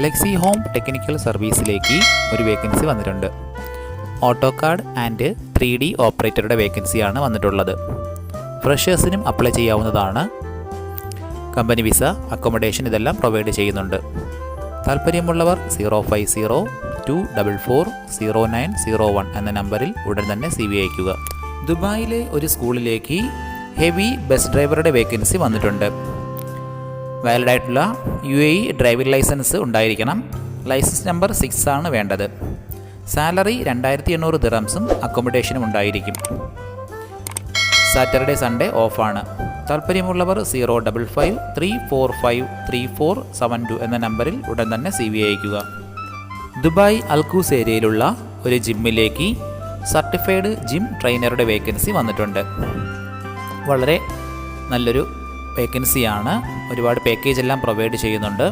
Lexy home technical സർവീസിലേക്ക് ഒരു vacancy വന്നിട്ടുണ്ട്. AutoCAD and three D ഓപ്പറേറ്ററുടെ വേക്കൻസിയാണ് വന്നിട്ടുള്ളത്. ഫ്രഷേഴ്സിനും അപ്ലൈ ചെയ്യാവുന്നതാണ്. കമ്പനി വിസ അക്കോമഡേഷൻ ഇതെല്ലാം പ്രൊവൈഡ് ചെയ്യുന്നുണ്ട്. താല്പര്യമുള്ളവർ zero five zero two double four zero nine zero one എന്ന നമ്പറിൽ ഉടൻ തന്നെ സി വി അയക്കുക ദുബായിലെ ഒരു സ്കൂളിലേക്ക് ഹെവി ബസ് ഡ്രൈവറുടെ വേക്കൻസി വന്നിട്ടുണ്ട്. വാലിഡ് ആയിട്ടുള്ള യു എ ഡ്രൈവിംഗ് ലൈസൻസ് ഉണ്ടായിരിക്കണം. ലൈസൻസ് നമ്പർ സിക്സ് ആണ് വേണ്ടത്. സാലറി രണ്ടായിരത്തി എണ്ണൂറ് ദിറംസും അക്കോമഡേഷനും ഉണ്ടായിരിക്കും. സാറ്റർഡേ സൺഡേ ഓഫാണ് താല്പര്യമുള്ളവർ zero double five three four five three four seven two എന്ന നമ്പറിൽ ഉടൻ തന്നെ സി വി അയക്കുക ദുബായ് അൽക്കൂസ് ഏരിയയിലുള്ള ഒരു ജിമ്മിലേക്ക് സർട്ടിഫൈഡ് ജിം ട്രെയിനറുടെ വേക്കൻസി വന്നിട്ടുണ്ട്. വളരെ നല്ലൊരു വേക്കൻസിയാണ് ഒരുപാട് പാക്കേജ് എല്ലാം പ്രൊവൈഡ് ചെയ്യുന്നുണ്ട്.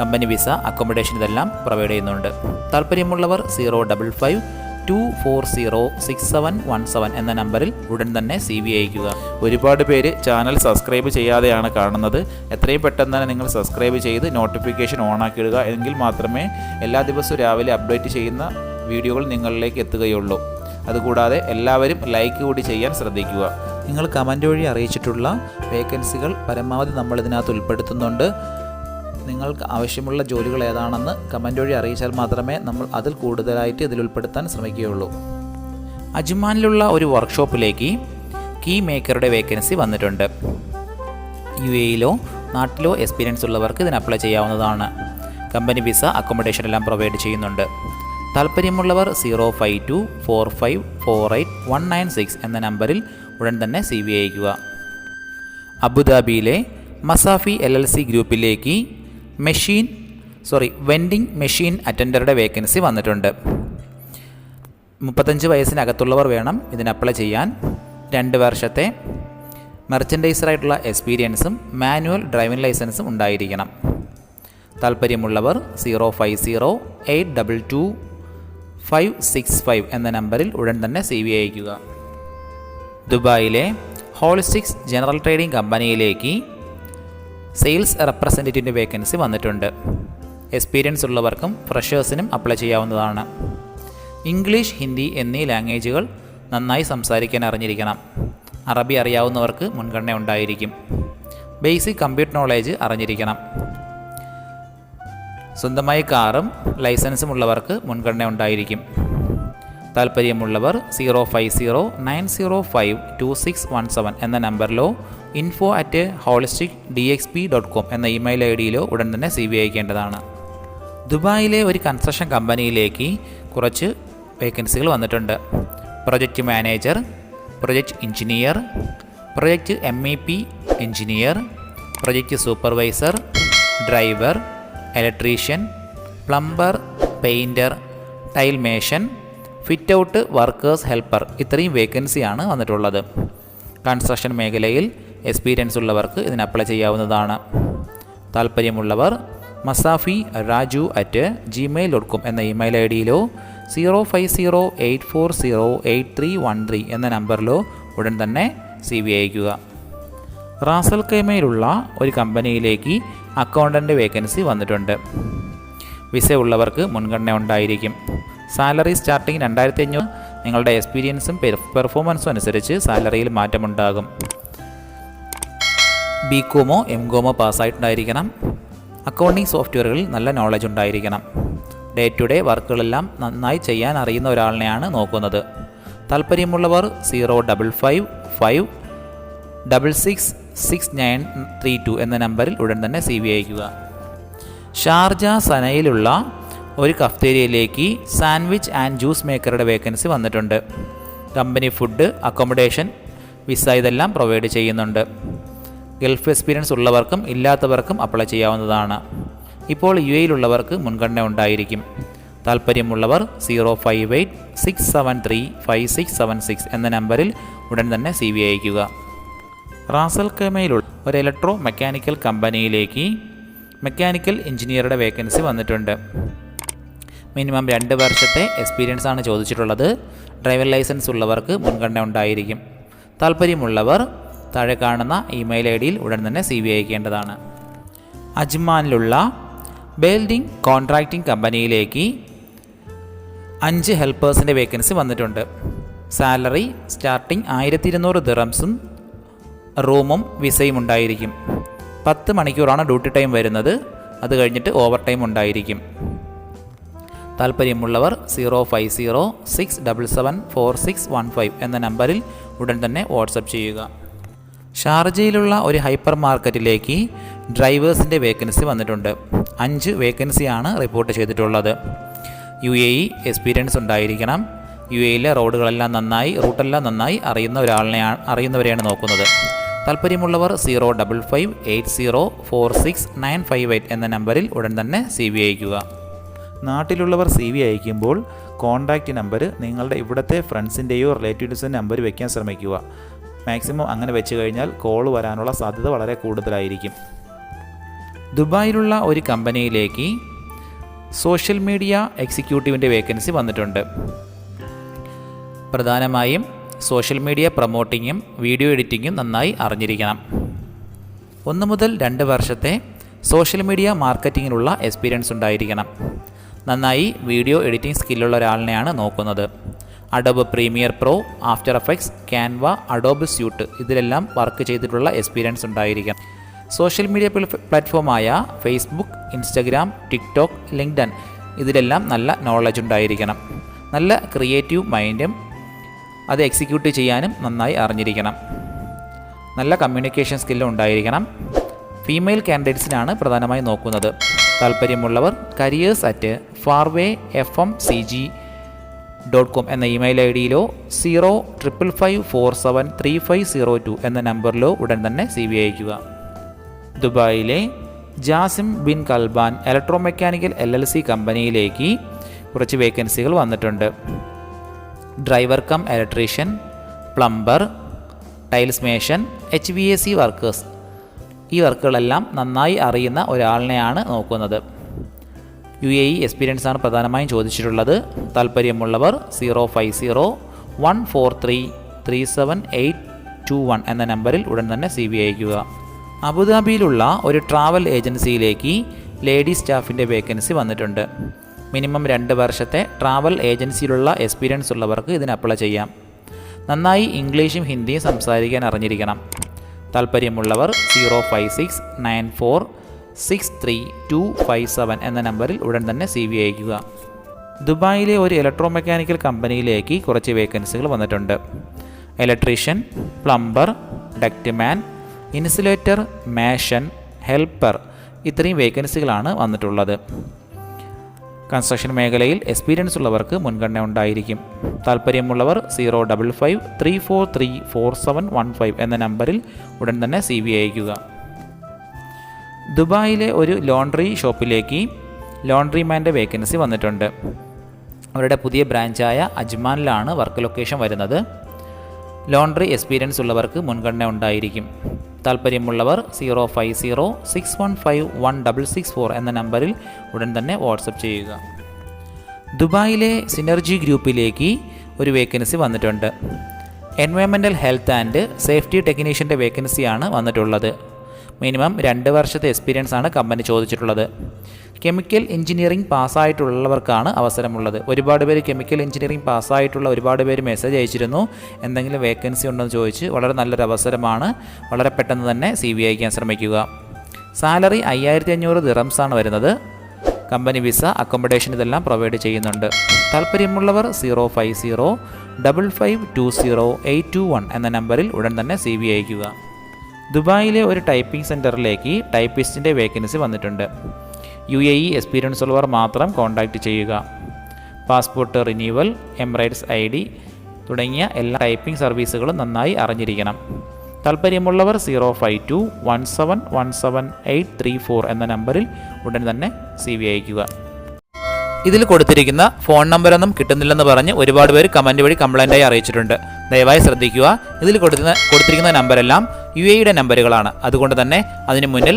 കമ്പനി വിസ അക്കോമഡേഷൻ ഇതെല്ലാം പ്രൊവൈഡ് ചെയ്യുന്നുണ്ട്. താല്പര്യമുള്ളവർ zero double five two four zero six seven one seven എന്ന നമ്പറിൽ ഉടൻ തന്നെ സി വി അയക്കുക ഒരുപാട് പേര് ചാനൽ സബ്സ്ക്രൈബ് ചെയ്യാതെയാണ് കാണുന്നത്. എത്രയും പെട്ടെന്ന് തന്നെ നിങ്ങൾ സബ്സ്ക്രൈബ് ചെയ്ത് നോട്ടിഫിക്കേഷൻ ഓൺ ആക്കിയിടുക. എങ്കിൽ മാത്രമേ എല്ലാ ദിവസവും രാവിലെ അപ്ഡേറ്റ് ചെയ്യുന്ന വീഡിയോകൾ നിങ്ങളിലേക്ക് എത്തുകയുള്ളൂ. അതുകൂടാതെ എല്ലാവരും ലൈക്ക് കൂടി ചെയ്യാൻ ശ്രദ്ധിക്കുക. നിങ്ങൾ കമന്റ് വഴി അറിയിച്ചിട്ടുള്ള വേക്കൻസികൾ പരമാവധി നമ്മൾ ഇതിനകത്ത് ഉൾപ്പെടുത്തുന്നുണ്ട്. നിങ്ങൾക്ക് ആവശ്യമുള്ള ജോലികൾ ഏതാണെന്ന് കമന്റ് വഴി അറിയിച്ചാൽ മാത്രമേ നമ്മൾ അതിൽ കൂടുതലായിട്ട് ഇതിൽ ഉൾപ്പെടുത്താൻ ശ്രമിക്കുകയുള്ളൂ. അജ്മാനിലുള്ള ഒരു വർക്ക്ഷോപ്പിലേക്ക് കീ മേക്കറുടെ വേക്കൻസി വന്നിട്ടുണ്ട്. യു എയിലോ നാട്ടിലോ എക്സ്പീരിയൻസ് ഉള്ളവർക്ക് ഇതിന് അപ്ലൈ ചെയ്യാവുന്നതാണ്. കമ്പനി വിസ അക്കോമഡേഷൻ എല്ലാം പ്രൊവൈഡ് ചെയ്യുന്നുണ്ട്. താല്പര്യമുള്ളവർ zero five two four five four eight one nine six എന്ന നമ്പറിൽ ഉടൻ തന്നെ സി വി അയക്കുക. അബുദാബിയിലെ മസാഫി എൽ എൽ സി ഗ്രൂപ്പിലേക്ക് മെഷീൻ സോറി വെൻഡിംഗ് മെഷീൻ അറ്റൻഡറുടെ വേക്കൻസി വന്നിട്ടുണ്ട്. മുപ്പത്തഞ്ച് വയസ്സിനകത്തുള്ളവർ വേണം ഇതിന് അപ്ലൈ ചെയ്യാൻ. രണ്ട് വർഷത്തെ മെർച്ചൻഡൈസറായിട്ടുള്ള എക്സ്പീരിയൻസും മാനുവൽ ഡ്രൈവിംഗ് ലൈസൻസും ഉണ്ടായിരിക്കണം. താല്പര്യമുള്ളവർ zero five zero eight double two five six five എന്ന നമ്പറിൽ ഉടൻ തന്നെ സി വി അയക്കുക. ദുബായിലെ ഹോളിസ്റ്റിക്സ് ജനറൽ ട്രേഡിംഗ് കമ്പനിയിലേക്ക് സെയിൽസ് റെപ്രസെന്റേറ്റീവിന്റെ വേക്കൻസി വന്നിട്ടുണ്ട്. എക്സ്പീരിയൻസ് ഉള്ളവർക്കും ഫ്രഷേഴ്സിനും അപ്ലൈ ചെയ്യാവുന്നതാണ്. ഇംഗ്ലീഷ് ഹിന്ദി എന്നീ ലാംഗ്വേജുകൾ നന്നായി സംസാരിക്കാൻ അറിഞ്ഞിരിക്കണം. അറബി അറിയാവുന്നവർക്ക് മുൻഗണന ഉണ്ടായിരിക്കും. ബേസിക് കമ്പ്യൂട്ടർ നോളേജ് അറിഞ്ഞിരിക്കണം. സ്വന്തമായി കാറും ലൈസൻസും ഉള്ളവർക്ക് മുൻഗണന ഉണ്ടായിരിക്കും. താല്പര്യമുള്ളവർ zero five zero nine zero five two six one seven എന്ന നമ്പറിലോ info at holistic D X P dot com എന്ന ഇമെയിൽ ഐ ഡിയിലോ ഉടൻ തന്നെ സി ബി അയക്കേണ്ടതാണ്. ദുബായിലെ ഒരു കൺസ്ട്രക്ഷൻ കമ്പനിയിലേക്ക് കുറച്ച് വേക്കൻസികൾ വന്നിട്ടുണ്ട്. Project manager project engineer project M E P engineer project supervisor driver electrician plumber painter tile mason fit out workers helper ഇത്രയും വേക്കൻസിയാണ് വന്നിട്ടുള്ളത്. കൺസ്ട്രക്ഷൻ മേഖലയിൽ എക്സ്പീരിയൻസ് ഉള്ളവർക്ക് ഇതിന് അപ്ലൈ ചെയ്യാവുന്നതാണ്. താല്പര്യമുള്ളവർ Masafi Raju at Gmail dot com എന്ന email I ഡിയിലോ zero five zero eight four zero eight three one three എന്ന നമ്പറിലോ ഉടൻ തന്നെ സി വി അയക്കുക റാസൽ കൈമയിലുള്ള ഒരു കമ്പനിയിലേക്ക് അക്കൗണ്ടന്റ് വേക്കൻസി വന്നിട്ടുണ്ട്. വിസ ഉള്ളവർക്ക് മുൻഗണന ഉണ്ടായിരിക്കും. സാലറി സ്റ്റാർട്ടിങ് രണ്ടായിരത്തി അഞ്ഞൂറ് നിങ്ങളുടെ എക്സ്പീരിയൻസും പെർഫോമൻസും അനുസരിച്ച് സാലറിയിൽ മാറ്റമുണ്ടാകും. ബി കോമോ എം കോമോ പാസ്സായിട്ടുണ്ടായിരിക്കണം. അക്കൗണ്ടിംഗ് സോഫ്റ്റ്വെയറുകളിൽ നല്ല നോളജ് ഉണ്ടായിരിക്കണം. ഡേ ടു ഡേ വർക്കുകളെല്ലാം നന്നായി ചെയ്യാൻ അറിയുന്ന ഒരാളിനെയാണ് നോക്കുന്നത്. താല്പര്യമുള്ളവർ zero double five five double six six nine three two എന്ന നമ്പറിൽ ഉടൻ തന്നെ സി വി അയക്കുക ഷാർജ സനയിലുള്ള ഒരു കഫ്തേരിയയിലേക്ക് സാൻഡ്വിച്ച് ആൻഡ് ജ്യൂസ് മേക്കറുടെ വേക്കൻസി വന്നിട്ടുണ്ട്. കമ്പനി ഫുഡ് അക്കോമഡേഷൻ വിസ ഇതെല്ലാം പ്രൊവൈഡ് ചെയ്യുന്നുണ്ട്. ഗൾഫ് എക്സ്പീരിയൻസ് ഉള്ളവർക്കും ഇല്ലാത്തവർക്കും അപ്ലൈ ചെയ്യാവുന്നതാണ്. ഇപ്പോൾ യു എയിലുള്ളവർക്ക് മുൻഗണന ഉണ്ടായിരിക്കും. താല്പര്യമുള്ളവർ zero five eight six seven three five six seven six എന്ന നമ്പറിൽ ഉടൻ തന്നെ സി വി അയക്കുക റാസൽ കേമയിലുള്ള ഒരു ഇലക്ട്രോ മെക്കാനിക്കൽ കമ്പനിയിലേക്ക് മെക്കാനിക്കൽ എഞ്ചിനീയറുടെ വേക്കൻസി വന്നിട്ടുണ്ട്. മിനിമം രണ്ട് വർഷത്തെ എക്സ്പീരിയൻസ് ആണ് ചോദിച്ചിട്ടുള്ളത്. ഡ്രൈവർ ലൈസൻസ് ഉള്ളവർക്ക് മുൻഗണന ഉണ്ടായിരിക്കും. താല്പര്യമുള്ളവർ താഴെ കാണുന്ന ഇമെയിൽ ഐ ഡിയിൽ ഉടൻ തന്നെ സി വി അയക്കേണ്ടതാണ്. അജ്മാനിലുള്ള ബിൽഡിംഗ് കോൺട്രാക്റ്റിംഗ് കമ്പനിയിലേക്ക് അഞ്ച് ഹെൽപ്പേഴ്സിന്റെ വേക്കൻസി വന്നിട്ടുണ്ട്. സാലറി സ്റ്റാർട്ടിംഗ് ആയിരത്തി ഇരുന്നൂറ് ദിറംസും റൂമും വിസയും ഉണ്ടായിരിക്കും. പത്ത് മണിക്കൂറാണ് ഡ്യൂട്ടി ടൈം വരുന്നത്. അത് കഴിഞ്ഞിട്ട് ഓവർ ടൈം ഉണ്ടായിരിക്കും. താല്പര്യമുള്ളവർ zero five zero six double seven four six one five എന്ന നമ്പറിൽ ഉടൻ തന്നെ വാട്സപ്പ് ചെയ്യുക. ഷാർജയിലുള്ള ഒരു ഹൈപ്പർ മാർക്കറ്റിലേക്ക് ഡ്രൈവേഴ്സിന്റെ വേക്കൻസി വന്നിട്ടുണ്ട്. അഞ്ച് വേക്കൻസിയാണ് റിപ്പോർട്ട് ചെയ്തിട്ടുള്ളത്. യു എ ഇ എക്സ്പീരിയൻസ് ഉണ്ടായിരിക്കണം. യു എയിലെ റോഡുകളെല്ലാം നന്നായി റൂട്ടെല്ലാം നന്നായി അറിയുന്ന ഒരാളിനെയാണ് അറിയുന്നവരെയാണ് നോക്കുന്നത്. താല്പര്യമുള്ളവർ zero double five eight zero four six nine five eight എന്ന നമ്പറിൽ ഉടൻ തന്നെ സി വി അയക്കുക നാട്ടിലുള്ളവർ സി വി അയക്കുമ്പോൾ കോൺടാക്റ്റ് നമ്പർ നിങ്ങളുടെ ഇവിടുത്തെ ഫ്രണ്ട്സിന്റെയോ റിലേറ്റീവ്സിന്റെ നമ്പർ വയ്ക്കാൻ ശ്രമിക്കുക. മാക്സിമം അങ്ങനെ വെച്ച് കഴിഞ്ഞാൽ കോൾ വരാനുള്ള സാധ്യത വളരെ കൂടുതലായിരിക്കും. ദുബായിലുള്ള ഒരു കമ്പനിയിലേക്ക് സോഷ്യൽ മീഡിയ എക്സിക്യൂട്ടീവിന്റെ വേക്കൻസി വന്നിട്ടുണ്ട്. പ്രധാനമായും സോഷ്യൽ മീഡിയ പ്രൊമോട്ടിങ്ങും വീഡിയോ എഡിറ്റിങ്ങും നന്നായി അറിഞ്ഞിരിക്കണം. ഒന്ന് മുതൽ രണ്ട് വർഷത്തെ സോഷ്യൽ മീഡിയ മാർക്കറ്റിങ്ങിനുള്ള എക്സ്പീരിയൻസ് ഉണ്ടായിരിക്കണം. നന്നായി വീഡിയോ എഡിറ്റിംഗ് സ്കില്ലുള്ള ഒരാളിനെയാണ് നോക്കുന്നത്. Adobe Premiere Pro After Effects Canva Adobe suite ഇതിലെല്ലാം വർക്ക് ചെയ്തിട്ടുള്ള എക്സ്പീരിയൻസ് ഉണ്ടായിരിക്കണം സോഷ്യൽ മീഡിയ പ്ലാറ്റ്ഫോമായ ഫേസ്ബുക്ക് ഇൻസ്റ്റഗ്രാം ടിക്ടോക്ക് ലിങ്ക്ഡൻ ഇതിലെല്ലാം നല്ല നോളജ് ഉണ്ടായിരിക്കണം. നല്ല ക്രിയേറ്റീവ് മൈൻഡും അത് എക്സിക്യൂട്ട് ചെയ്യാനും നന്നായി അറിഞ്ഞിരിക്കണം. നല്ല കമ്മ്യൂണിക്കേഷൻ സ്കില്ലും ഉണ്ടായിരിക്കണം. ഫീമെയിൽ കാൻഡിഡേറ്റ്സിനാണ് പ്രധാനമായി നോക്കുന്നത്. താല്പര്യമുള്ളവർ careers at Farway F M C G dot com എന്ന email I ഡിയിലോ zero triple five four seven three five zero two എന്ന നമ്പറിലോ ഉടൻ തന്നെ സി വി അയക്കുക ദുബായിലെ Jasim bin Kalban electro mechanical L L C കമ്പനിയിലേക്ക് കുറച്ച് വേക്കൻസികൾ വന്നിട്ടുണ്ട്. Driver cum electrician plumber tiles mason H V A C workers ഈ വർക്കുകളെല്ലാം നന്നായി അറിയുന്ന ഒരാളിനെയാണ് നോക്കുന്നത്. യു എ ഇ എക്സ്പീരിയൻസ് ആണ് പ്രധാനമായും ചോദിച്ചിട്ടുള്ളത്. താല്പര്യമുള്ളവർ zero five zero one four three three seven eight two one എന്ന നമ്പറിൽ ഉടൻ തന്നെ സി ബി അയക്കുക അബുദാബിയിലുള്ള ഒരു ട്രാവൽ ഏജൻസിയിലേക്ക് ലേഡി സ്റ്റാഫിന്റെ വേക്കൻസി വന്നിട്ടുണ്ട്. മിനിമം രണ്ട് വർഷത്തെ ട്രാവൽ ഏജൻസിയിലുള്ള എക്സ്പീരിയൻസ് ഉള്ളവർക്ക് ഇതിന് അപ്ലൈ ചെയ്യാം. നന്നായി ഇംഗ്ലീഷും ഹിന്ദിയും സംസാരിക്കാൻ അറിഞ്ഞിരിക്കണം. താല്പര്യമുള്ളവർ zero five six nine four six three two five seven എന്ന നമ്പറിൽ ഉടൻ തന്നെ സി വി അയക്കുക ദുബായിലെ ഒരു ഇലക്ട്രോ മെക്കാനിക്കൽ കമ്പനിയിലേക്ക് കുറച്ച് വേക്കൻസികൾ വന്നിട്ടുണ്ട്. Electrician plumber ductman insulator mason helper ഇത്രയും വേക്കൻസികളാണ് വന്നിട്ടുള്ളത്. കൺസ്ട്രക്ഷൻ മേഖലയിൽ എക്സ്പീരിയൻസ് ഉള്ളവർക്ക് മുൻഗണന ഉണ്ടായിരിക്കും. താല്പര്യമുള്ളവർ zero double five three four three four seven one five എന്ന നമ്പറിൽ ഉടൻ തന്നെ സി വി അയക്കുക ദുബായിലെ ഒരു ലോണ്ട്രി ഷോപ്പിലേക്ക് ലോണ്ട്രിമാന്റെ വേക്കൻസി വന്നിട്ടുണ്ട്. അവരുടെ പുതിയ ബ്രാഞ്ചായ അജ്മാനിലാണ് വർക്ക് ലൊക്കേഷൻ വരുന്നത്. ലോണ്ട്രി എക്സ്പീരിയൻസ് ഉള്ളവർക്ക് മുൻഗണന ഉണ്ടായിരിക്കും. താല്പര്യമുള്ളവർ zero five zero six one five one double six four എന്ന നമ്പറിൽ ഉടൻ തന്നെ വാട്സപ്പ് ചെയ്യുക. ദുബായിലെ സിനർജി ഗ്രൂപ്പിലേക്ക് ഒരു വേക്കൻസി വന്നിട്ടുണ്ട്. എൻവയോൺമെന്റൽ ഹെൽത്ത് ആൻഡ് സേഫ്റ്റി ടെക്നീഷ്യന്റെ വേക്കൻസിയാണ് വന്നിട്ടുള്ളത്. മിനിമം രണ്ട് വർഷത്തെ എക്സ്പീരിയൻസ് ആണ് കമ്പനി ചോദിച്ചിട്ടുള്ളത്. കെമിക്കൽ എഞ്ചിനീയറിംഗ് പാസ്സായിട്ടുള്ളവർക്കാണ് അവസരമുള്ളത്. ഒരുപാട് പേര് കെമിക്കൽ എഞ്ചിനീയറിംഗ് പാസ്സായിട്ടുള്ള ഒരുപാട് പേര് മെസ്സേജ് അയച്ചിരുന്നു. എന്തെങ്കിലും വേക്കൻസി ഉണ്ടോ എന്ന് ചോദിച്ച് വളരെ നല്ലൊരു അവസരമാണ്. വളരെ പെട്ടെന്ന് തന്നെ സി വി അയക്കാൻ ശ്രമിക്കുക. സാലറി അയ്യായിരത്തി അഞ്ഞൂറ് ദിറംസ് ആണ് വരുന്നത്. കമ്പനി വിസ അക്കോമഡേഷൻ ഇതെല്ലാം പ്രൊവൈഡ് ചെയ്യുന്നുണ്ട്. താല്പര്യമുള്ളവർ zero five zero double five two zero eight two one എന്ന നമ്പറിൽ ഉടൻ തന്നെ സി വി അയക്കുക ദുബായിലെ ഒരു ടൈപ്പിംഗ് സെന്ററിലേക്ക് ടൈപ്പിസ്റ്റിന്റെ വേക്കൻസി വന്നിട്ടുണ്ട്. യു എ ഇ എക്സ്പീരിയൻസ് ഉള്ളവർ മാത്രം കോൺടാക്റ്റ് ചെയ്യുക. Passport renewal Emirates I D തുടങ്ങിയ എല്ലാ ടൈപ്പിംഗ് സർവീസുകളും നന്നായി അറിഞ്ഞിരിക്കണം. താല്പര്യമുള്ളവർ zero five two one seven one seven eight three four എന്ന നമ്പറിൽ ഉടൻ തന്നെ സി വി അയക്കുക ഇതിൽ കൊടുത്തിരിക്കുന്ന ഫോൺ നമ്പരൊന്നും കിട്ടുന്നില്ലെന്ന് പറഞ്ഞ് ഒരുപാട് പേര് കമന്റ് വഴി കംപ്ലൈന്റായി അറിയിച്ചിട്ടുണ്ട്. ദയവായി ശ്രദ്ധിക്കുക. ഇതിൽ കൊടുക്കുന്ന കൊടുത്തിരിക്കുന്ന നമ്പരെല്ലാം യു എയുടെ നമ്പറുകളാണ് അതുകൊണ്ട് തന്നെ അതിന് മുന്നിൽ